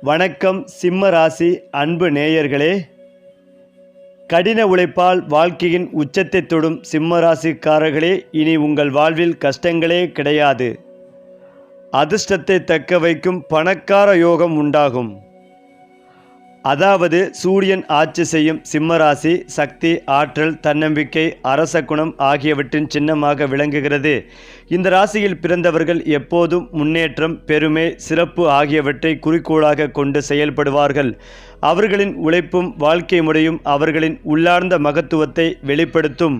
வணக்கம் சிம்ம ராசி அன்பு நேயர்களே. கடின உழைப்பால் வாழ்க்கையின் உச்சத்தை தொடும் சிம்ம ராசிக்காரர்களே இனி உங்கள் வாழ்வில் கஷ்டங்களே கிடையாது. அதிர்ஷ்டத்தை தக்க வைக்கும் பணக்கார யோகம் உண்டாகும். அதாவது சூரியன் ஆட்சி செய்யும் சிம்மராசி சக்தி ஆற்றல் தன்னம்பிக்கை அரச குணம் ஆகியவற்றின் சின்னமாக விளங்குகிறது. இந்த ராசியில் பிறந்தவர்கள் எப்போதும் முன்னேற்றம் பெருமை சிறப்பு ஆகியவற்றை குறிக்கோளாக கொண்டு செயல்படுவார்கள். அவர்களின் உழைப்பும் வாழ்க்கை முறையும் அவர்களின் உள்ளார்ந்த மகத்துவத்தை வெளிப்படுத்தும்.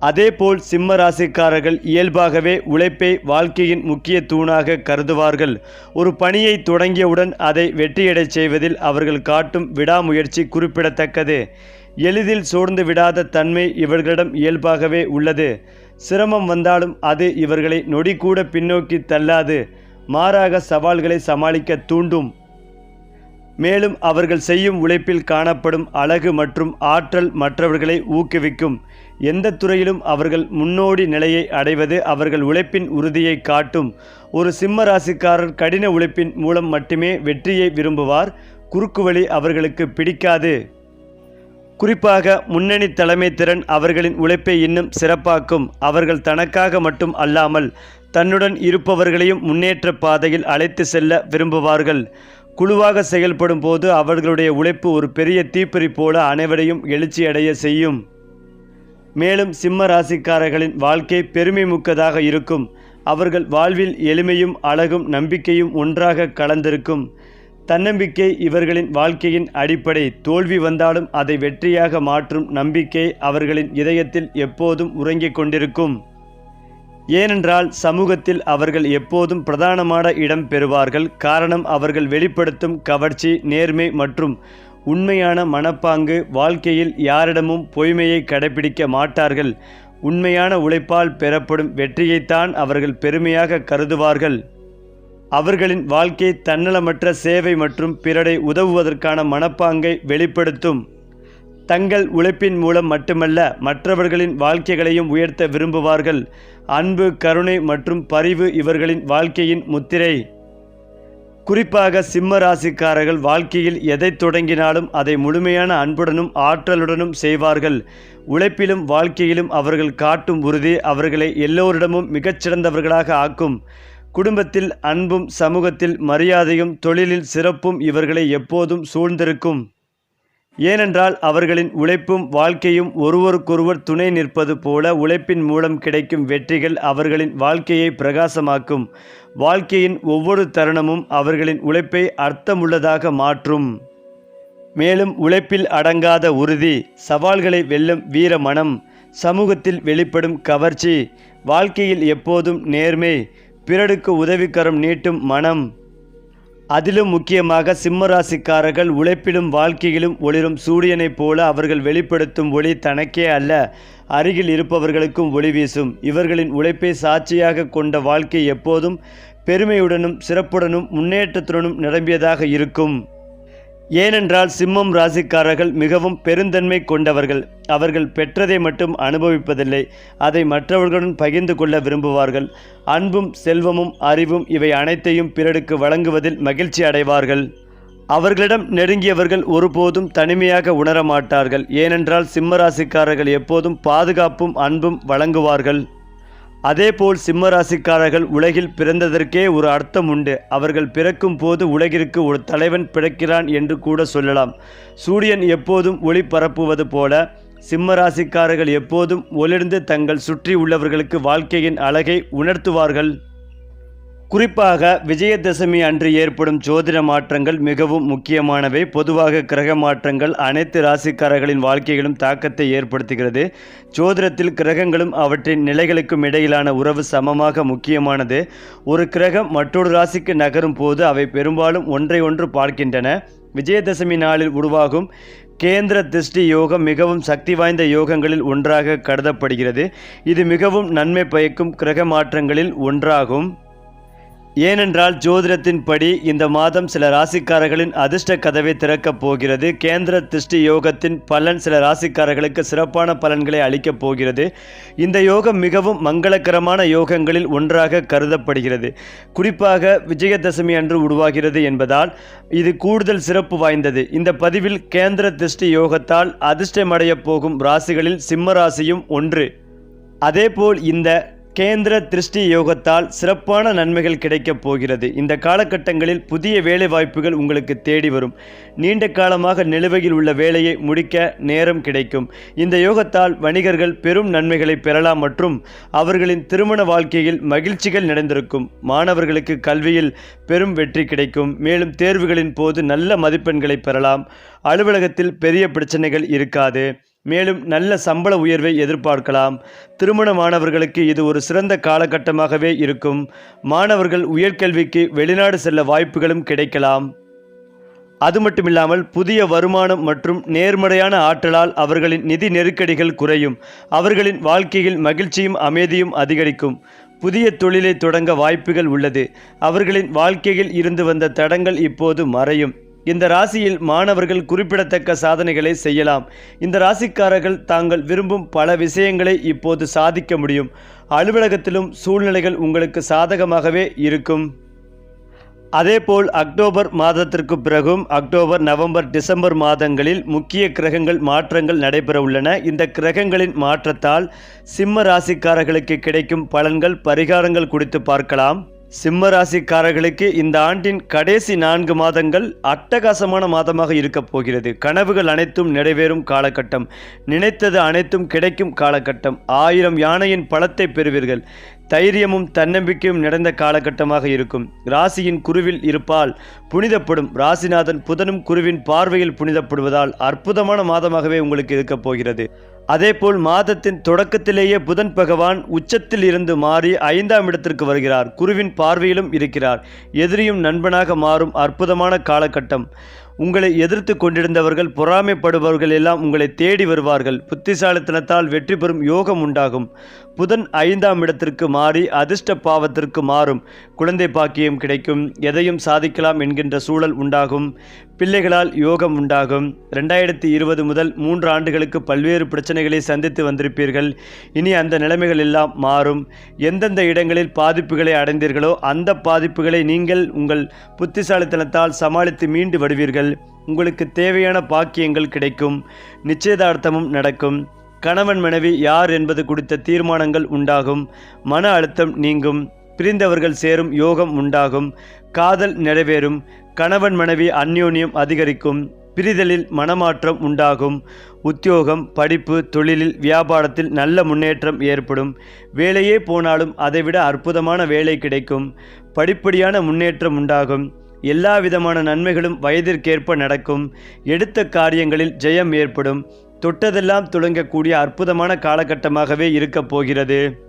அதேபோல் சிம்ம ராசிக்காரர்கள் இயல்பாகவே உழைப்பை வாழ்க்கையின் முக்கிய தூணாக கருதுவார்கள். ஒரு பணியை தொடங்கியவுடன் அதை வெற்றியடைச் செய்வதில் அவர்கள் காட்டும் விடாமுயற்சி குறிப்பிடத்தக்கது. எளிதில் சோர்ந்து விடாத தன்மை இவர்களிடம் இயல்பாகவே உள்ளது. சிரமம் வந்தாலும் அது இவர்களை நொடி கூட பின்னோக்கி தள்ளாது. மாறாக சவால்களை சமாளிக்க தூண்டும். மேலும் அவர்கள் செய்யும் உழைப்பில் காணப்படும் அழகு மற்றும் ஆற்றல் மற்றவர்களை ஊக்குவிக்கும். எந்த துறையிலும் அவர்கள் முன்னோடி நிலையை அடைவது அவர்கள் உழைப்பின் உறுதியை காட்டும். ஒரு சிம்ம ராசிக்காரர் கடின உழைப்பின் மூலம் மட்டுமே வெற்றியை விரும்புவார். குறுக்குவழி அவர்களுக்கு பிடிக்காது. குறிப்பாக முன்னணி தலைமை திறன் அவர்களின் உழைப்பை இன்னும் சிறப்பாக்கும். அவர்கள் தனக்காக மட்டும் அல்லாமல் தன்னுடன் இருப்பவர்களையும் முன்னேற்ற பாதையில் அழைத்து செல்ல விரும்புவார்கள். குழுவாக செயல்படும் போது அவர்களுடைய உழைப்பு ஒரு பெரிய தீப்பறி போல அனைவரையும் எழுச்சியடைய செய்யும். மேலும் சிம்ம ராசிக்காரர்களின் வாழ்க்கை பெருமை முக்கதாக இருக்கும். அவர்கள் வாழ்வில் எளிமையும் அழகும் நம்பிக்கையும் ஒன்றாக கலந்திருக்கும். தன்னம்பிக்கை இவர்களின் வாழ்க்கையின் அடிப்படை. தோல்வி வந்தாலும் அதை வெற்றியாக மாற்றும் நம்பிக்கை அவர்களின் இதயத்தில் எப்போதும் உறங்கிக் கொண்டிருக்கும். ஏனென்றால் சமூகத்தில் அவர்கள் எப்போதும் பிரதானமான இடம் பெறுவார்கள். காரணம் அவர்கள் வெளிப்படுத்தும் கவர்ச்சி நேர்மை மற்றும் உண்மையான மனப்பாங்கு வாழ்க்கையில் யாரிடமும் பொய்மையை கடைபிடிக்க மாட்டார்கள். உண்மையான உழைப்பால் பெறப்படும் வெற்றியைத்தான் அவர்கள் பெருமையாக கருதுவார்கள். அவர்களின் வாழ்க்கை தன்னலமற்ற சேவை மற்றும் பிறரை உதவுவதற்கான மனப்பாங்கை வெளிப்படுத்தும். தங்கள் உழைப்பின் மூலம் மட்டுமல்ல மற்றவர்களின் வாழ்க்கைகளையும் உயர்த்த விரும்புவார்கள். அன்பு கருணை மற்றும் பரிவு இவர்களின் வாழ்க்கையின் முத்திரை. குறிப்பாக சிம்ம ராசிக்காரர்கள் வாழ்க்கையில் எதை தொடங்கினாலும் அதை முழுமையான அன்புடனும் ஆற்றலுடனும் செய்வார்கள். உழைப்பிலும் வாழ்க்கையிலும் அவர்கள் காட்டும் உறுதி அவர்களை எல்லோரிடமும் மிகச்சிறந்தவர்களாக ஆக்கும். குடும்பத்தில் அன்பும் சமூகத்தில் மரியாதையும் தொழிலில் சிறப்பும் இவர்களை எப்போதும் சூழ்ந்திருக்கும். ஏனென்றால் அவர்களின் உழைப்பும் வாழ்க்கையும் ஒருவருக்கொருவர் துணை நிற்பது போல உழைப்பின் மூலம் கிடைக்கும் வெற்றிகள் அவர்களின் வாழ்க்கையை பிரகாசமாக்கும். வாழ்க்கையின் ஒவ்வொரு தருணமும் அவர்களின் உழைப்பை அர்த்தமுள்ளதாக மாற்றும். மேலும் உழைப்பில் அடங்காத உறுதி சவால்களை வெல்லும் வீர மனம் சமூகத்தில் வெளிப்படும் கவர்ச்சி வாழ்க்கையில் எப்போதும் நேர்மை பிறருக்கு உதவிக்கரம் நீட்டும் மனம் அதிலும் முக்கியமாக சிம்மராசிக்காரர்கள் உழைப்பிலும் வாழ்க்கையிலும் ஒளிரும் சூரியனைப் போல அவர்கள் வெளிப்படுத்தும் ஒளி தனக்கே அல்ல அருகில் இருப்பவர்களுக்கும் ஒளி வீசும். இவர்களின் உழைப்பை சாட்சியாக கொண்ட வாழ்க்கை எப்போதும் பெருமையுடனும் சிறப்புடனும் முன்னேற்றத்துடனும் நிரம்பியதாக இருக்கும். ஏனென்றால் சிம்மம் ராசிக்காரர்கள் மிகவும் பெருந்தன்மை கொண்டவர்கள். அவர்கள் பெற்றதை மட்டும் அனுபவிப்பதில்லை அதை மற்றவர்களுடன் பகிர்ந்து கொள்ள விரும்புவார்கள். அன்பும் செல்வமும் அறிவும் இவை அனைத்தையும் பிறருக்கு வழங்குவதில் மகிழ்ச்சி அடைவார்கள். அவர்களிடம் நெருங்கியவர்கள் ஒருபோதும் தனிமையாக உணர மாட்டார்கள் ஏனென்றால் சிம்மராசிக்காரர்கள் எப்போதும் பாதுகாப்பும் அன்பும் வழங்குவார்கள். அதேபோல் சிம்மராசிக்காரர்கள் உலகில் பிறந்ததற்கே ஒரு அர்த்தம் உண்டு. அவர்கள் பிறக்கும் போது உலகிற்கு ஒரு தலைவன் பிறக்கிறான் என்று கூட சொல்லலாம். சூரியன் எப்போதும் ஒளி பரப்புவது போல சிம்மராசிக்காரர்கள் எப்போதும் ஒளிர்ந்து தங்கள் சுற்றி உள்ளவர்களுக்கு வாழ்க்கையின் அழகை உணர்த்துவார்கள். குறிப்பாக விஜயதசமி அன்று ஏற்படும் ஜோதிட மாற்றங்கள் மிகவும் முக்கியமானவை. பொதுவாக கிரக மாற்றங்கள் அனைத்து ராசிக்காரர்களின் வாழ்க்கைகளும் தாக்கத்தை ஏற்படுத்துகிறது. ஜோதிடத்தில் கிரகங்களும் அவற்றின் நிலைகளுக்கும் இடையிலான உறவு சமமாக முக்கியமானது. ஒரு கிரகம் மற்றொரு ராசிக்கு நகரும் போது அவை பெரும்பாலும் ஒன்றை ஒன்று பார்க்கின்றன. விஜயதசமி நாளில் உருவாகும் கேந்திர திருஷ்டி யோகம் மிகவும் சக்தி வாய்ந்த யோகங்களில் ஒன்றாக கருதப்படுகிறது. இது மிகவும் நன்மை பயக்கும் கிரக மாற்றங்களில் ஒன்றாகும். ஏனென்றால் ஜோதிடத்தின்படி இந்த மாதம் சில ராசிக்காரர்களின் அதிர்ஷ்ட கதவை திறக்கப் போகிறது. கேந்திர திருஷ்டி யோகத்தின் பலன் சில ராசிக்காரர்களுக்கு சிறப்பான பலன்களை அளிக்கப் போகிறது. இந்த யோகம் மிகவும் மங்களகரமான யோகங்களில் ஒன்றாக கருதப்படுகிறது. குறிப்பாக விஜயதசமி அன்று உருவாகிறது என்பதால் இது கூடுதல் சிறப்பு வாய்ந்தது. இந்த பதிவில் கேந்திர திருஷ்டி யோகத்தால் அதிர்ஷ்டமடையப் போகும் ராசிகளில் சிம்ம ராசியும் ஒன்று. அதேபோல் இந்த கேந்திர திருஷ்டி யோகத்தால் சிறப்பான நன்மைகள் கிடைக்கப் போகிறது. இந்த காலகட்டங்களில் புதிய வேலை வாய்ப்புகள் உங்களுக்கு தேடி வரும். நீண்ட காலமாக நிலுவையில் உள்ள வேலையை முடிக்க நேரம் கிடைக்கும். இந்த யோகத்தால் வணிகர்கள் பெரும் நன்மைகளை பெறலாம் மற்றும் அவர்களின் திருமண வாழ்க்கையில் மகிழ்ச்சிகள் நிறைந்திருக்கும். மாணவர்களுக்கு கல்வியில் பெரும் வெற்றி கிடைக்கும். மேலும் தேர்வுகளின் போது நல்ல மதிப்பெண்களை பெறலாம். அலுவலகத்தில் பெரிய பிரச்சனைகள் இருக்காது. மேலும் நல்ல சம்பள உயர்வை எதிர்பார்க்கலாம். திருமண மாணவர்களுக்கு இது ஒரு சிறந்த காலகட்டமாகவே இருக்கும். மாணவர்கள் உயர்கல்விக்கு வெளிநாடு செல்ல வாய்ப்புகளும் கிடைக்கலாம். அது மட்டுமில்லாமல் புதிய வருமானம் மற்றும் நேர்மறையான ஆற்றலால் அவர்களின் நிதி நெருக்கடிகள் குறையும். அவர்களின் வாழ்க்கையில் மகிழ்ச்சியும் அமைதியும் அதிகரிக்கும். புதிய தொழிலை தொடங்க வாய்ப்புகள் உள்ளது. அவர்களின் வாழ்க்கையில் இருந்து வந்த தடங்கள் இப்போது மறையும். இந்த ராசியில் மாணவர்கள் குறிப்பிடத்தக்க சாதனைகளை செய்யலாம். இந்த ராசிக்காரர்கள் தாங்கள் விரும்பும் பல விஷயங்களை இப்போது சாதிக்க முடியும். அலுவலகத்திலும் சூழ்நிலைகள் உங்களுக்கு சாதகமாகவே இருக்கும். அதேபோல் அக்டோபர் மாதத்திற்கு பிறகும் அக்டோபர் நவம்பர் டிசம்பர் மாதங்களில் முக்கிய கிரகங்கள் மாற்றங்கள் நடைபெற உள்ளன. இந்த கிரகங்களின் மாற்றத்தால் சிம்ம ராசிக்காரர்களுக்கு கிடைக்கும் பலன்கள் பரிகாரங்கள் குறித்து பார்க்கலாம். சிம்ம ராசிக்காரர்களுக்கு இந்த ஆண்டின் கடைசி நான்கு மாதங்கள் அட்டகாசமான மாதமாக இருக்கப் போகிறது. கனவுகள் அனைத்தும் நிறைவேறும் காலகட்டம். நினைத்தது அனைத்தும் கிடைக்கும் காலகட்டம். ஆயிரம் யானையின் பழத்தை பெறுவீர்கள். தைரியமும் தன்னம்பிக்கையும் நிறைந்த காலகட்டமாக இருக்கும். ராசியின் குருவில் இருப்பால் புனிதப்படும். ராசிநாதன் புதனும் குருவின் பார்வையில் புனிதப்படுவதால் அற்புதமான மாதமாகவே உங்களுக்கு இருக்கப் போகிறது. அதேபோல் மாதத்தின் தொடக்கத்திலேயே புதன் பகவான் உச்சத்தில் இருந்து மாறி ஐந்தாம் இடத்திற்கு வருகிறார். குருவின் பார்வையிலும் இருக்கிறார். எதிரியும் நண்பனாக மாறும் அற்புதமான காலகட்டம். உங்களை எதிர்த்து கொண்டிருந்தவர்கள் பொறாமைப்படுபவர்கள் எல்லாம் உங்களை தேடி வருவார்கள். புத்திசாலித்தனத்தால் வெற்றி பெறும் யோகம் உண்டாகும். புதன் ஐந்தாம் இடத்திற்கு மாறி அதிர்ஷ்ட பாவத்திற்கு மாறும். குழந்தை பாக்கியம் கிடைக்கும். எதையும் சாதிக்கலாம் என்கின்ற சூழல் உண்டாகும். பிள்ளைகளால் யோகம் உண்டாகும். ரெண்டாயிரத்தி இருபது முதல் மூன்று ஆண்டுகளுக்கு பல்வேறு பிரச்சனைகளை சந்தித்து வந்திருப்பீர்கள். இனி அந்த நிலைமைகள் எல்லாம் மாறும். எந்தெந்த இடங்களில் பாதிப்புகளை அடைந்தீர்களோ அந்த பாதிப்புகளை நீங்கள் உங்கள் புத்திசாலித்தனத்தால் சமாளித்து மீண்டு வருவீர்கள். உங்களுக்கு தேவையான பாக்கியங்கள் கிடைக்கும். நிச்சயதார்த்தமும் நடக்கும். கணவன் மனைவி யார் என்பது குறித்த தீர்மானங்கள் உண்டாகும். மன அழுத்தம் நீங்கும். பிரிந்தவர்கள் சேரும் யோகம் உண்டாகும். காதல் நிறைவேறும். கணவன் மனைவி அந்யோன்யம் அதிகரிக்கும் பிரிதலில் மனமாற்றம் உண்டாகும் உத்தியோகம் படிப்பு தொழிலில் வியாபாரத்தில் நல்ல முன்னேற்றம் ஏற்படும். வேலையே போனாலும் அதைவிட அற்புதமான வேலை கிடைக்கும். படிப்படியான முன்னேற்றம் உண்டாகும். எல்லா விதமான நன்மைகளும் வயதிற்கேற்ப நடக்கும். எடுத்த காரியங்களில் ஜெயம் ஏற்படும். தொட்டதெல்லாம் துளங்கக்கூடிய அற்புதமான காலகட்டமாகவே இருக்கப் போகிறது.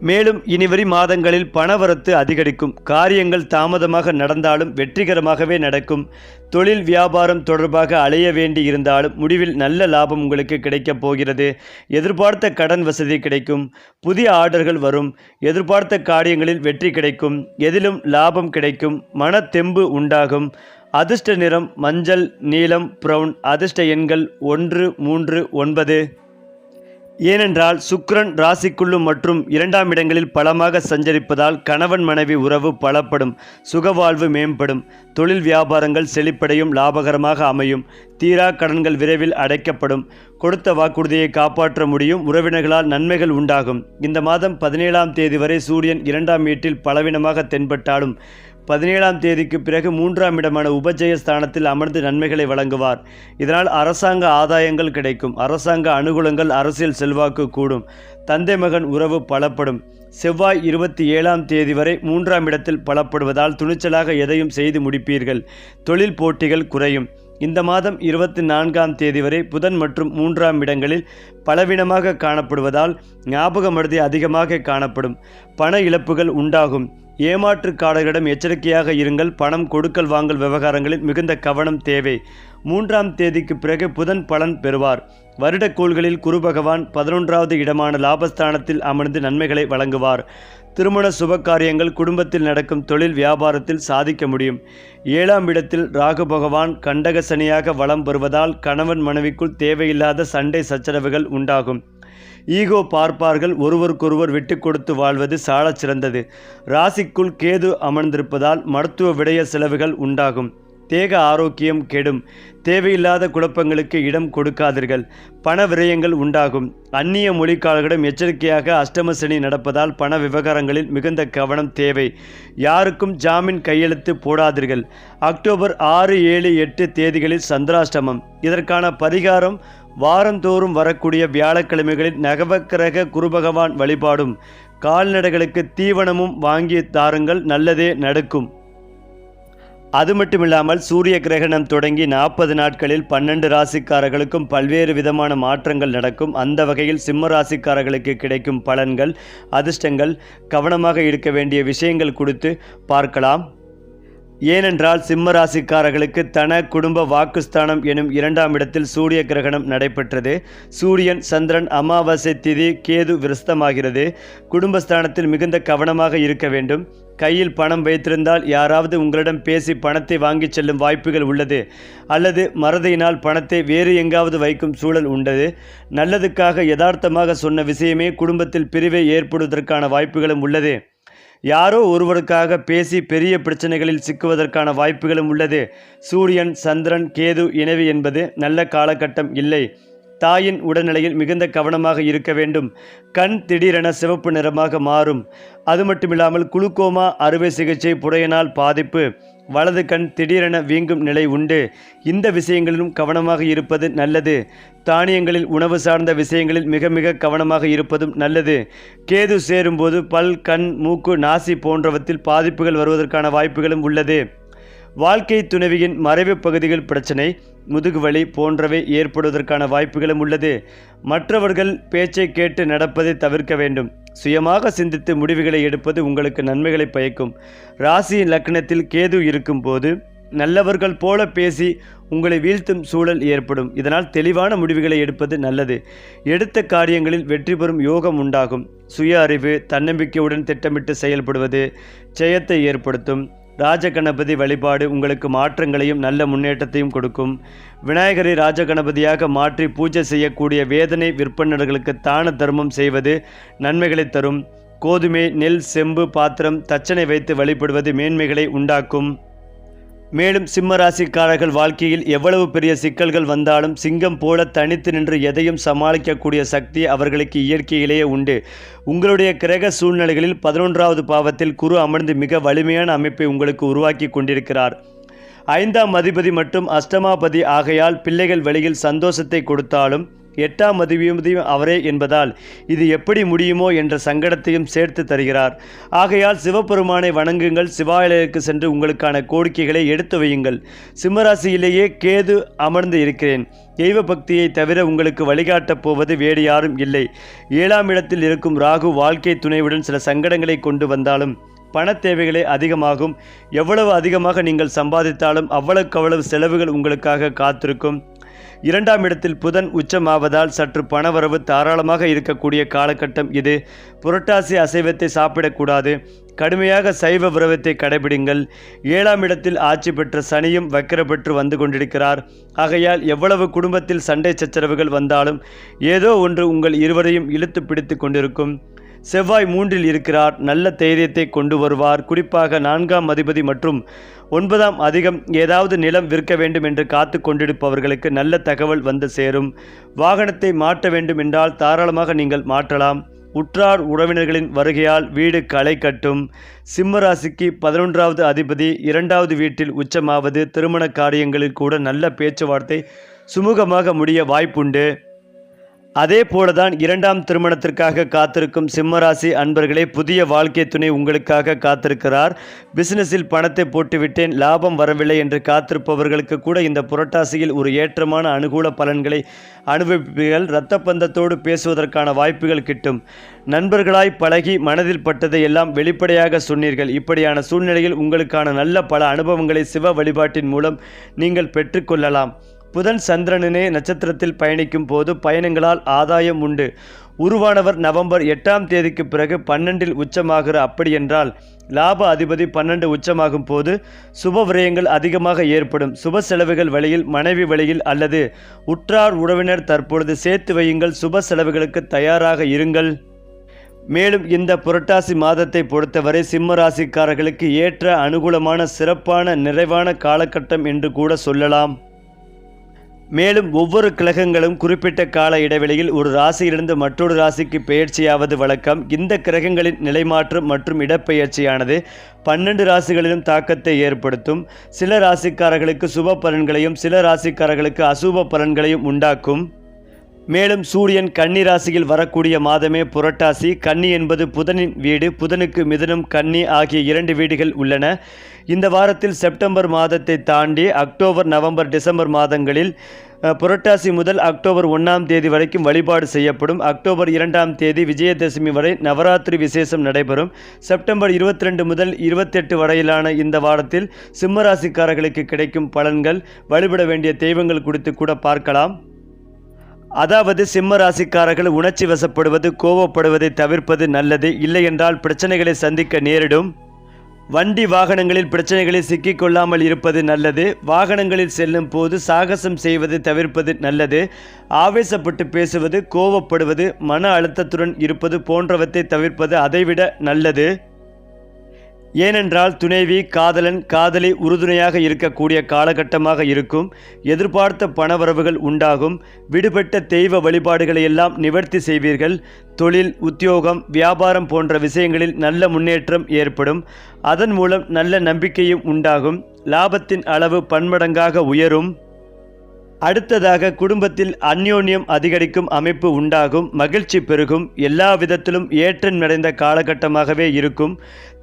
மேலும் இனிவரி மாதங்களில் பணவரத்து அதிகரிக்கும். காரியங்கள் தாமதமாக நடந்தாலும் வெற்றிகரமாகவே நடக்கும். தொழில் வியாபாரம் தொடர்பாக அலைய வேண்டி இருந்தாலும் முடிவில் நல்ல லாபம் உங்களுக்கு கிடைக்கப் போகிறது. எதிர்பார்த்த கடன் வசதி கிடைக்கும். புதிய ஆர்டர்கள் வரும். எதிர்பார்த்த காரியங்களில் வெற்றி கிடைக்கும். எதிலும் லாபம் கிடைக்கும். மன தெம்பு உண்டாகும். அதிர்ஷ்ட நிறம் மஞ்சள் நீலம் பிரவுன். அதிர்ஷ்ட எண்கள் ஒன்று மூன்று ஒன்பது. ஏனென்றால் சுக்ரன் ராசிக்குள்ளும் மற்றும் இரண்டாம் இடங்களில் பலமாக சஞ்சரிப்பதால் கணவன் மனைவி உறவு பலப்படும் சுகவாழ்வு மேம்படும் தொழில் வியாபாரங்கள் செழிப்படையும் லாபகரமாக அமையும் தீரா கடன்கள் விரைவில் அடைக்கப்படும் கொடுத்த வாக்குறுதியை காப்பாற்ற முடியும் உறவினர்களால் நன்மைகள் உண்டாகும். இந்த மாதம் பதினேழாம் தேதி வரை சூரியன் இரண்டாம் வீட்டில் பலவீனமாக தென்பட்டாலும் பதினேழாம் தேதிக்கு பிறகு மூன்றாம் இடமான உபஜய ஸ்தானத்தில் அமர்ந்து நன்மைகளை வழங்குவார். இதனால் அரசாங்க ஆதாயங்கள் கிடைக்கும். அரசாங்க அனுகூலங்கள் அரசியல் செல்வாக்கு கூடும். தந்தை மகன் உறவு பலப்படும். செவ்வாய் இருபத்தி ஏழாம் தேதி வரை மூன்றாம் இடத்தில் பலப்படுவதால் துணிச்சலாக எதையும் செய்து முடிப்பீர்கள். தொழில் போட்டிகள் குறையும். இந்த மாதம் இருபத்தி நான்காம் தேதி வரை புதன் மற்றும் மூன்றாம் இடங்களில் பலவீனமாக காணப்படுவதால் ஞாபக மருதி அதிகமாக காணப்படும். பண இழப்புகள் உண்டாகும். ஏமாற்றுக்காரர்களிடம் எச்சரிக்கையாக இருங்கள். பணம் கொடுக்கல் வாங்கல் விவகாரங்களில் மிகுந்த கவனம் தேவை. மூன்றாம் தேதிக்கு பிறகு புதன் பலன் பெறுவார். வருடக்கோள்களில் குரு பகவான் பதினொன்றாவது இடமான லாபஸ்தானத்தில் அமர்ந்து நன்மைகளை வழங்குவார். திருமண சுபகாரியங்கள் குடும்பத்தில் நடக்கும் தொழில் வியாபாரத்தில் சாதிக்க முடியும். ஏழாம் இடத்தில் ராகு பகவான் கண்டக சனியாக வலம் பெறுவதால் கணவன் மனைவிக்குள் தேவையில்லாத சண்டை சச்சரவுகள் உண்டாகும். ஈகோ பார்ப்பார்கள் ஒருவருக்கொருவர் விட்டு கொடுத்து வாழ்வது சாலச் சிறந்தது. ராசிக்குள் கேது அமர்ந்திருப்பதால் மருத்துவ விடய செலவுகள் உண்டாகும். தேக ஆரோக்கியம் கெடும். தேவையில்லாத குழப்பங்களுக்கு இடம் கொடுக்காதீர்கள். பண விரயங்கள் உண்டாகும். அந்நிய மொழிக்காரர்களிடம் எச்சரிக்கையாக அஷ்டமசனி நடப்பதால் பண விவகாரங்களில் மிகுந்த கவனம் தேவை. யாருக்கும் ஜாமீன் கையெழுத்து போடாதீர்கள். அக்டோபர் ஆறு ஏழு எட்டு தேதிகளில் சந்திராஷ்டமம். இதற்கான பரிகாரம் வாரந்தோறும் வரக்கூடிய வியாழக்கிழமைகளில் நகவக்கிரக குருபகவான் வழிபாடும் கால்நடைகளுக்கு தீவனமும் வாங்கி தாருங்கள் நல்லதே நடக்கும். அது மட்டுமில்லாமல் சூரிய கிரகணம் தொடங்கி நாற்பது நாட்களில் பன்னெண்டு ராசிக்காரர்களுக்கும் பல்வேறு விதமான மாற்றங்கள் நடக்கும். அந்த வகையில் சிம்ம ராசிக்காரர்களுக்கு கிடைக்கும் பலன்கள் அதிர்ஷ்டங்கள் கவனமாக இருக்க வேண்டிய விஷயங்கள் குறித்து பார்க்கலாம். ஏனென்றால் சிம்ம ராசிக்காரர்களுக்கு தன குடும்ப வாக்குஸ்தானம் எனும் இரண்டாம் இடத்தில் சூரிய கிரகணம் நடைபெற்றது. சூரியன் சந்திரன் அமாவாசை திதி கேது விரஸ்தமாகிறது. குடும்பஸ்தானத்தில் மிகுந்த கவனமாக இருக்க வேண்டும். கையில் பணம் வைத்திருந்தால் யாராவது உங்களிடம் பேசி பணத்தை வாங்கிச் செல்லும் வாய்ப்புகள் உள்ளது. அல்லது மறதியினால் பணத்தை வேறு எங்காவது வைக்கும் சூழல் உண்டது. நல்லதுக்காக யதார்த்தமாக சொன்ன விஷயமே குடும்பத்தில் பிரிவை ஏற்படுவதற்கான வாய்ப்புகளும் உள்ளது. யாரோ ஒருவருக்காக பேசி பெரிய பிரச்சனைகளில் சிக்குவதற்கான வாய்ப்புகளும் உள்ளது. சூரியன் சந்திரன் கேது இணைவு என்பது நல்ல காலகட்டம் இல்லை. தாயின் உடல்நிலையில் மிகுந்த கவனமாக இருக்க வேண்டும். கண் திடீரென சிவப்பு நிறமாக மாறும். அது மட்டுமில்லாமல் குளுக்கோமா அறுவை சிகிச்சை புடையனால் பாதிப்பு. வலது கண் திடீரென வீங்கும் நிலை உண்டு. இந்த விஷயங்களிலும் கவனமாக இருப்பது நல்லது. தானியங்களில் உணவு சார்ந்த விஷயங்களில் மிக மிக கவனமாக இருப்பதும் நல்லது. கேது சேரும்போது பல் கண் மூக்கு நாசி போன்றவற்றில் பாதிப்புகள் வருவதற்கான வாய்ப்புகளும் உள்ளது. வாழ்க்கை துணைவியின் மறைவு பகுதிகள் பிரச்சனை முதுகுவலி போன்றவை ஏற்படுவதற்கான வாய்ப்புகளும் உள்ளது. மற்றவர்கள் பேச்சை கேட்டு நடப்பதை தவிர்க்க வேண்டும். சுயமாக சிந்தித்து முடிவுகளை எடுப்பது உங்களுக்கு நன்மைகளை பயக்கும். ராசியின் லக்னத்தில் கேது இருக்கும்போது நல்லவர்கள் போல பேசி உங்களை வீழ்த்தும் சூழல் ஏற்படும். இதனால் தெளிவான முடிவுகளை எடுப்பது நல்லது. எடுத்த காரியங்களில் வெற்றி பெறும் யோகம் உண்டாகும். சுய அறிவு தன்னம்பிக்கையுடன் திட்டமிட்டு செயல்படுவது ஜெயத்தை ஏற்படுத்தும். ராஜகணபதி வழிபாடு உங்களுக்கு மாற்றங்களையும் நல்ல முன்னேற்றத்தையும் கொடுக்கும். விநாயகரை ராஜகணபதியாக மாற்றி பூஜை செய்யக்கூடிய வேதனை விற்பனர்களுக்கு தான தர்மம் செய்வது நன்மைகளை தரும். கோதுமை நெல் செம்பு பாத்திரம் தச்சனை வைத்து வழிபடுவது மேன்மைகளை உண்டாக்கும். மேலும் சிம்ம ராசிக்காரர்கள் வாழ்க்கையில் எவ்வளவு பெரிய சிக்கல்கள் வந்தாலும் சிங்கம் போல தனித்து நின்று எதையும் சமாளிக்கக்கூடிய சக்தி அவர்களுக்கு இயற்கையிலேயே உண்டு. உங்களுடைய கிரக சூழ்நிலைகளில் பதினொன்றாவது பாவத்தில் குரு அமர்ந்து மிக வலிமையான அமைப்பை உங்களுக்கு உருவாக்கி கொண்டிருக்கிறார். ஐந்தாம் அதிபதி மற்றும் அஷ்டமாபதி ஆகையால் பிள்ளைகள் வழியில் சந்தோஷத்தை கொடுத்தாலும் எட்டாம் அதிபதியும் அவரே என்பதால் இது எப்படி முடியுமோ என்ற சங்கடத்தையும் சேர்த்து தருகிறார். ஆகையால் சிவபெருமானை வணங்குங்கள் சிவாலயருக்கு சென்று உங்களுக்கான கோரிக்கைகளை எடுத்து வையுங்கள். சிம்மராசியிலேயே கேது அமர்ந்து இருக்கிறேன். தெய்வ பக்தியை தவிர உங்களுக்கு வழிகாட்டப் போவது வேறு யாரும் இல்லை. ஏழாம் இடத்தில் இருக்கும் ராகு வாழ்க்கை துணைவுடன் சில சங்கடங்களை கொண்டு வந்தாலும் பண தேவைகளே அதிகமாகும். எவ்வளவு அதிகமாக நீங்கள் சம்பாதித்தாலும் அவ்வளவுக்கு அவ்வளவு செலவுகள் உங்களுக்காக காத்திருக்கும். இரண்டாம் இடத்தில் புதன் உச்சமாவதால் சற்று பணவரவு தாராளமாக இருக்கக்கூடிய காலகட்டம் இது. புரட்டாசி அசைவத்தை சாப்பிடக்கூடாது. கடுமையாக சைவ விரவத்தை கடைபிடிங்கள். ஏழாம் இடத்தில் ஆட்சி பெற்ற சனியும் வக்கிர பெற்று வந்து கொண்டிருக்கிறார். ஆகையால் எவ்வளவு குடும்பத்தில் சண்டை சச்சரவுகள் வந்தாலும் ஏதோ ஒன்று உங்கள் இருவரையும் இழுத்து பிடித்து கொண்டிருக்கும். செவ்வாய் மூன்றில் இருக்கிறார். நல்ல தைரியத்தை கொண்டு வருவார். குறிப்பாக நான்காம் அதிபதி மற்றும் ஒன்பதாம் அதிகம் ஏதாவது நிலம் விற்க வேண்டும் என்று காத்து கொண்டிருப்பவர்களுக்கு நல்ல தகவல் வந்து சேரும். வாகனத்தை மாற்ற வேண்டும் என்றால் தாராளமாக நீங்கள் மாற்றலாம். உற்றார் உறவினர்களின் வருகையால் வீடு களை கட்டும். சிம்மராசிக்கு பதினொன்றாவது அதிபதி இரண்டாவது வீட்டில் உச்சமாவது திருமண காரியங்களில் கூட நல்ல பேச்சுவார்த்தை சுமூகமாக முடிய வாய்ப்புண்டு. அதே போலதான் இரண்டாம் திருமணத்திற்காக காத்திருக்கும் சிம்மராசி அன்பர்களே புதிய வாழ்க்கை துணை உங்களுக்காக காத்திருக்கிறார். பிசினஸில் பணத்தை போட்டுவிட்டேன் லாபம் வரவில்லை என்று காத்திருப்பவர்களுக்கு கூட இந்த புரட்டாசியில் ஒரு ஏற்றமான அனுகூல பலன்களை அனுபவிப்பீர்கள். இரத்த பந்தத்தோடு பேசுவதற்கான வாய்ப்புகள் கிட்டும். நண்பர்களாய் பழகி மனதில் பட்டதை எல்லாம் வெளிப்படையாக சொன்னீர்கள். இப்படியான சூழ்நிலையில் உங்களுக்கான நல்ல பல அனுபவங்களை சிவ வழிபாட்டின் மூலம் நீங்கள் பெற்றுக்கொள்ளலாம் புதன் சந்திரனே நட்சத்திரத்தில் பயணிக்கும் போது பயணங்களால் ஆதாயம் உண்டு. உருவானவர் நவம்பர் எட்டாம் தேதிக்கு பிறகு பன்னெண்டில் உச்சமாகிற அப்படியென்றால் லாப அதிபதி பன்னெண்டு உச்சமாகும் போது சுப விரயங்கள் அதிகமாக ஏற்படும். சுப செலவுகள் வழியில் மனைவி வழியில் அல்லது உற்றார் உறவினர் தற்பொழுது சேர்த்து வையுங்கள். சுப செலவுகளுக்கு தயாராக இருங்கள். மேலும் இந்த புரட்டாசி மாதத்தை பொறுத்தவரை சிம்ம ராசிக்காரர்களுக்கு ஏற்ற அனுகூலமான சிறப்பான நிறைவான காலகட்டம் என்று கூட சொல்லலாம். மேலும் ஒவ்வொரு கிரகங்களும் குறிப்பிட்ட கால இடைவெளியில் ஒரு ராசியிலிருந்து மற்றொரு ராசிக்கு பெயர்ச்சியாவது வழக்கம். இந்த கிரகங்களின் நிலைமாற்றம் மற்றும் இடப்பெயர்ச்சியானது பன்னெண்டு ராசிகளிலும் தாக்கத்தை ஏற்படுத்தும். சில ராசிக்காரர்களுக்கு சுப பலன்களையும் சில ராசிக்காரர்களுக்கு அசுப பலன்களையும் உண்டாக்கும். மேலும் சூரியன் கன்னி ராசியில் வரக்கூடிய மாதமே புரட்டாசி கன்னி என்பது புதனின் வீடு புதனுக்கு மிதுனம் கன்னி ஆகிய இரண்டு வீடுகள் உள்ளன. இந்த வாரத்தில் செப்டம்பர் மாதத்தை தாண்டி அக்டோபர் நவம்பர் டிசம்பர் மாதங்களில் புரட்டாசி முதல் அக்டோபர் ஒன்றாம் தேதி வரைக்கும் வழிபாடு செய்யப்படும். அக்டோபர் இரண்டாம் தேதி விஜயதசமி வரை நவராத்திரி விசேஷம் நடைபெறும். செப்டம்பர் இருபத்தி ரெண்டு முதல் இருபத்தெட்டு வரையிலான இந்த வாரத்தில் சிம்மராசிக்காரர்களுக்கு கிடைக்கும் பலன்கள் வழிபட வேண்டிய தெய்வங்கள் குறித்து கூட பார்க்கலாம். அதாவது சிம்ம ராசிக்காரர்கள் உணர்ச்சி வசப்படுவது கோவப்படுவதை தவிர்ப்பது நல்லது. இல்லையென்றால் பிரச்சனைகளை சந்திக்க நேரிடும். வண்டி வாகனங்களில் பிரச்சனைகளை சிக்கிக்கொள்ளாமல் இருப்பது நல்லது. வாகனங்களில் செல்லும் போது சாகசம் செய்வது தவிர்ப்பது நல்லது. ஆவேசப்பட்டு பேசுவது கோவப்படுவது மன அழுத்தத்துடன் இருப்பது போன்றவற்றை தவிர்ப்பது அதைவிட நல்லது. ஏனென்றால் துணைவி காதலன் காதலி உறுதுணையாக இருக்கக்கூடிய காலகட்டமாக இருக்கும். எதிர்பார்த்த பணவரவுகள் உண்டாகும். விடுபட்ட தெய்வ வழிபாடுகளை எல்லாம் நிவர்த்தி செய்வீர்கள். தொழில் உத்தியோகம் வியாபாரம் போன்ற விஷயங்களில் நல்ல முன்னேற்றம் ஏற்படும். அதன் மூலம் நல்ல நம்பிக்கையும் உண்டாகும். லாபத்தின் அளவு பன்மடங்காக உயரும். அடுத்ததாக குடும்பத்தில் அந்யோன்யம் அதிகரிக்கும் அமைப்பு உண்டாகும் மகிழ்ச்சி பெருகும் எல்லா விதத்திலும் ஏற்றம் நிறைந்த காலகட்டமாகவே இருக்கும்.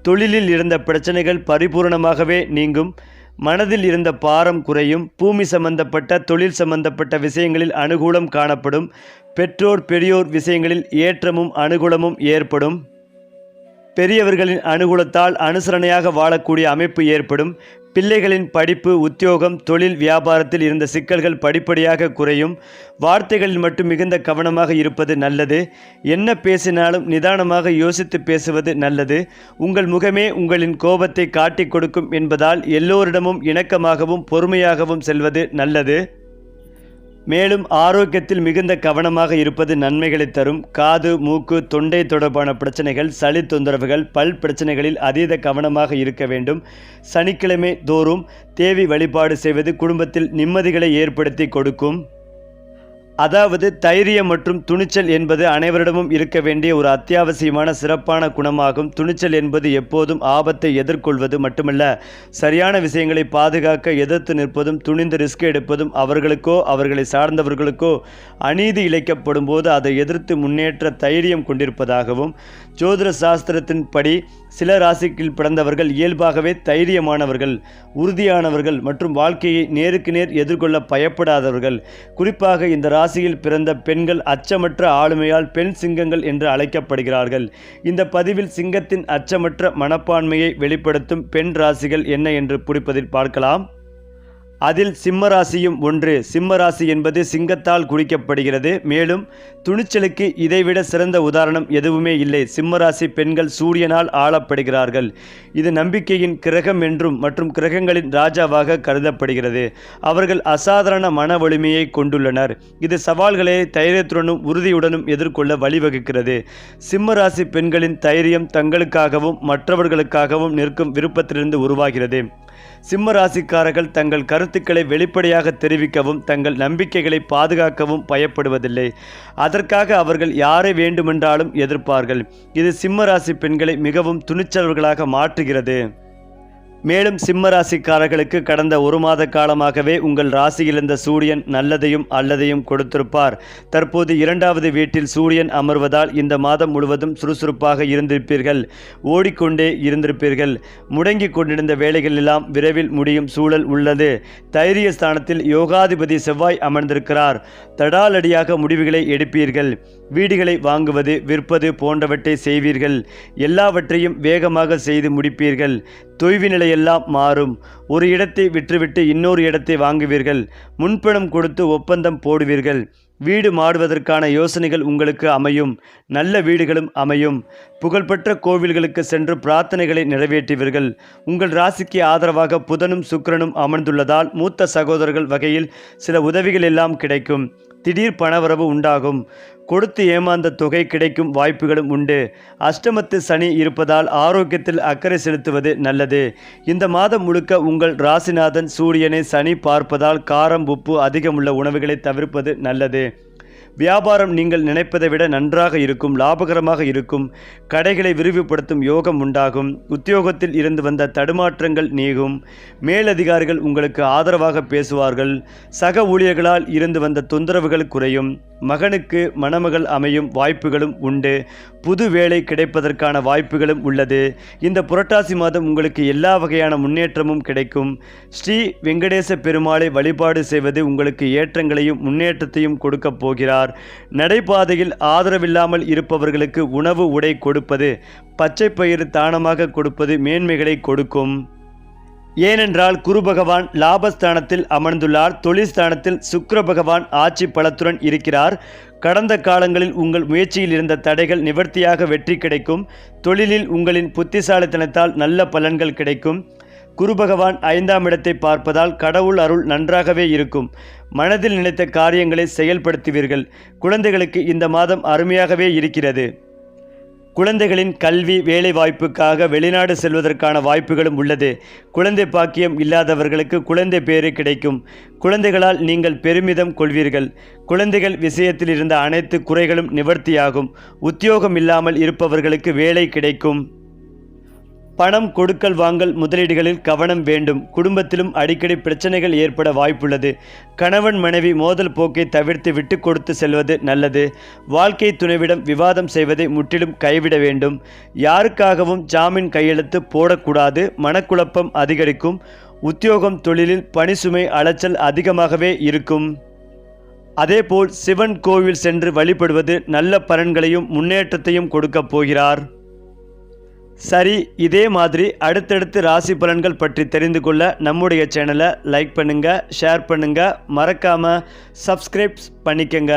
தொழிலில் இருந்த பிரச்சனைகள் பரிபூரணமாகவே நீங்கும். மனதில் இருந்த பாரம் குறையும். பூமி சம்பந்தப்பட்ட தொழில் சம்பந்தப்பட்ட விஷயங்களில் அனுகூலம் காணப்படும். பெற்றோர் பெரியோர் விஷயங்களில் ஏற்றமும் அனுகூலமும் ஏற்படும். பெரியவர்களின் அனுகூலத்தால் அனுசரணையாக வாழக்கூடிய அமைப்பு ஏற்படும். பிள்ளைகளின் படிப்பு உத்தியோகம் தொழில் வியாபாரத்தில் இருந்த சிக்கல்கள் படிப்படியாக குறையும். வார்த்தைகளில் மட்டும் மிகுந்த கவனமாக இருப்பது நல்லது. என்ன பேசினாலும் நிதானமாக யோசித்து பேசுவது நல்லது. உங்கள் முகமே உங்களின் கோபத்தை காட்டிக் கொடுக்கும் என்பதால் எல்லோரிடமும் இணக்கமாகவும் பொறுமையாகவும் செல்வது நல்லது. மேலும் ஆரோக்கியத்தில் மிகுந்த கவனமாக இருப்பது நன்மைகளை தரும். காது மூக்கு தொண்டை தொடர்பான பிரச்சனைகள் சளி தொந்தரவுகள் பல் பிரச்சனைகளில் அதீத கவனமாக இருக்க வேண்டும். சனிக்கிழமை தோறும் தேவி வழிபாடு செய்வது குடும்பத்தில் நிம்மதிகளை ஏற்படுத்தி கொடுக்கும். அதாவது தைரியம் மற்றும் துணிச்சல் என்பது அனைவரிடமும் இருக்க வேண்டிய ஒரு அத்தியாவசியமான சிறப்பான குணமாகும். துணிச்சல் என்பது எப்போதும் ஆபத்தை எதிர்கொள்வது மட்டுமல்ல சரியான விஷயங்களை பாதுகாக்க எதிர்த்து நிற்பதும் துணிந்து ரிஸ்க் எடுப்பதும் அவர்களுக்கோ அவர்களை சார்ந்தவர்களுக்கோ அநீதி இழைக்கப்படும் போது அதை எதிர்த்து முன்னேற்ற தைரியம் கொண்டிருப்பதாகவும் ஜோதிட சாஸ்திரத்தின்படி சில ராசிக்கில் பிறந்தவர்கள் இயல்பாகவே தைரியமானவர்கள் உறுதியானவர்கள் மற்றும் வாழ்க்கையை நேருக்கு நேர் எதிர்கொள்ள பயப்படாதவர்கள். குறிப்பாக இந்த ராசியில் பிறந்த பெண்கள் அச்சமற்ற ஆளுமையால் பெண் சிங்கங்கள் என்று அழைக்கப்படுகிறார்கள். இந்த பதிவில் சிங்கத்தின் அச்சமற்ற மனப்பான்மையை வெளிப்படுத்தும் பெண் ராசிகள் என்ன என்று பிடிப்பதில் பார்க்கலாம். அதில் சிம்மராசியும் ஒன்று. சிம்மராசி என்பது சிங்கத்தால் குறிக்கப்படுகிறது. மேலும் துணிச்சலுக்கு இதைவிட சிறந்த உதாரணம் எதுவுமே இல்லை. சிம்மராசி பெண்கள் சூரியனால் ஆளப்படுகிறார்கள். இது நம்பிக்கையின் கிரகம் என்றும் மற்றும் கிரகங்களின் ராஜாவாக கருதப்படுகிறது. அவர்கள் அசாதாரண மன வலிமையை கொண்டுள்ளனர். இது சவால்களை தைரியத்துடனும் உறுதியுடனும் எதிர்கொள்ள வழிவகுக்கிறது. சிம்மராசி பெண்களின் தைரியம் தங்களுக்காகவும் மற்றவர்களுக்காகவும் நிற்கும் விருப்பத்திலிருந்து உருவாகிறது. சிம்ம ராசிக்காரர்கள் தங்கள் கருத்துக்களை வெளிப்படையாக தெரிவிக்கவும் தங்கள் நம்பிக்கைகளை பாதுகாக்கவும் பயப்படுவதில்லை. அதற்காக அவர்கள் யாரை வேண்டுமென்றாலும் எதிர்ப்பார்கள். இது சிம்ம ராசி பெண்களை மிகவும் துணிச்சலவர்களாக மாற்றுகிறது. மேலும் சிம்ம ராசிக்காரர்களுக்கு கடந்த ஒரு மாத காலமாகவே உங்கள் ராசியில் இருந்த சூரியன் நல்லதையும் அல்லதையும் கொடுத்திருப்பார். தற்போது இரண்டாவது வீட்டில் சூரியன் அமர்வதால் இந்த மாதம் முழுவதும் சுறுசுறுப்பாக இருந்திருப்பீர்கள். ஓடிக்கொண்டே இருந்திருப்பீர்கள். முடங்கி கொண்டிருந்த வேலைகள் எல்லாம் விரைவில் முடியும் சூழல் உள்ளது. தைரிய ஸ்தானத்தில் யோகாதிபதி செவ்வாய் அமர்ந்திருக்கிறார். தடாலடியாக முடிவுகளை எடுப்பீர்கள். வீடுகளை வாங்குவது விற்பது போன்றவற்றை செய்வீர்கள். எல்லாவற்றையும் வேகமாக செய்து முடிப்பீர்கள். தொய்வு நிலையெல்லாம் மாறும். ஒரு இடத்தை விற்றுவிட்டு இன்னொரு இடத்தை வாங்குவீர்கள். முன்பணம் கொடுத்து ஒப்பந்தம் போடுவீர்கள். வீடு மாடுவதற்கான யோசனைகள் உங்களுக்கு அமையும். நல்ல வீடுகளும் அமையும். புகழ்பெற்ற கோவில்களுக்கு சென்று பிரார்த்தனைகளை நிறைவேற்றுவீர்கள். உங்கள் ராசிக்கு ஆதரவாக புதனும் சுக்கிரனும் அமர்ந்துள்ளதால் மூத்த சகோதரர்கள் வகையில் சில உதவிகள் எல்லாம் கிடைக்கும். திடீர் பணவரவு உண்டாகும். கொடுத்து ஏமாந்த தொகை கிடைக்கும் வாய்ப்புகளும் உண்டு. அஷ்டமத்து சனி இருப்பதால் ஆரோக்கியத்தில் அக்கறை செலுத்துவது நல்லது. இந்த மாதம் முழுக்க உங்கள் ராசிநாதன் சூரியனை சனி பார்ப்பதால் காரம் உப்பு அதிகமுள்ள உணவுகளை தவிர்ப்பது நல்லது. வியாபாரம் நீங்கள் நினைப்பதை விட நன்றாக இருக்கும் லாபகரமாக இருக்கும் கடைகளை விரிவுபடுத்தும் யோகம் உண்டாகும். உத்தியோகத்தில் இருந்து வந்த தடுமாற்றங்கள் நீங்கும். மேலதிகாரிகள் உங்களுக்கு ஆதரவாக பேசுவார்கள். சக ஊழியர்களால் இருந்து வந்த தொந்தரவுகள் குறையும். மகனுக்கு மணமகள் அமையும் வாய்ப்புகளும் உண்டு. புது வேலை கிடைப்பதற்கான வாய்ப்புகளும் உள்ளது. இந்த புரட்டாசி மாதம் உங்களுக்கு எல்லா வகையான முன்னேற்றமும் கிடைக்கும். ஸ்ரீ வெங்கடேச பெருமாளை வழிபாடு செய்வது உங்களுக்கு ஏற்றங்களையும் முன்னேற்றத்தையும் கொடுக்கப் போகிறார். நடைபாதையில் ஆதரவில்லாமல் இருப்பவர்களுக்கு உணவு உடை கொடுப்பது பச்சை பயிறு தானமாக கொடுப்பது மேன்மைகளை கொடுக்கும். ஏனென்றால் குரு பகவான் லாபஸ்தானத்தில் அமர்ந்துள்ளார். தொழில் சுக்கர பகவான் ஆட்சி பலத்துடன் இருக்கிறார். கடந்த காலங்களில் உங்கள் முயற்சியில் இருந்த தடைகள் நிவர்த்தியாக வெற்றி கிடைக்கும். தொழிலில் உங்களின் புத்திசாலித்தனத்தால் நல்ல பலன்கள் கிடைக்கும். குரு பகவான் ஐந்தாம் இடத்தை பார்ப்பதால் கடவுள் அருள் நன்றாகவே இருக்கும். மனதில் நினைத்த காரியங்களை செயல்படுத்துவீர்கள். குழந்தைகளுக்கு இந்த மாதம் அருமையாகவே இருக்கிறது. குழந்தைகளின் கல்வி வேலைவாய்ப்புக்காக வெளிநாடு செல்வதற்கான வாய்ப்புகளும் உள்ளது. குழந்தை பாக்கியம் இல்லாதவர்களுக்கு குழந்தை பேறு கிடைக்கும். குழந்தைகளால் நீங்கள் பெருமிதம் கொள்வீர்கள். குழந்தைகள் விஷயத்தில் இருந்த அனைத்து குறைகளும் நிவர்த்தியாகும். உத்தியோகம் இல்லாமல் இருப்பவர்களுக்கு வேலை கிடைக்கும். பணம் கொடுக்கல் வாங்கல் முதலீடுகளில் கவனம் வேண்டும். குடும்பத்திலும் அடிக்கடி பிரச்சனைகள் ஏற்பட வாய்ப்புள்ளது. கணவன் மனைவி மோதல் போக்கை தவிர்த்து விட்டு கொடுத்து செல்வது நல்லது. வாழ்க்கை துணைவிடம் விவாதம் செய்வதை முற்றிலும் கைவிட வேண்டும். யாருக்காகவும் ஜாமீன் கையெழுத்து போடக்கூடாது. மனக்குழப்பம் அதிகரிக்கும். உத்தியோகம் தொழிலில் பணிசுமை அலைச்சல் அதிகமாகவே இருக்கும். அதேபோல் சிவன் கோவில் சென்று வழிபடுவது நல்ல பலன்களையும் முன்னேற்றத்தையும் கொடுக்கப் போகிறார். சரி இதே மாதிரி அடுத்தடுத்து ராசி பலன்கள் பற்றி தெரிந்து கொள்ள நம்முடைய சேனலை லைக் பண்ணுங்கள் ஷேர் பண்ணுங்கள் மறக்காமல் சப்ஸ்கிரைப்ஸ் பண்ணிக்கங்க.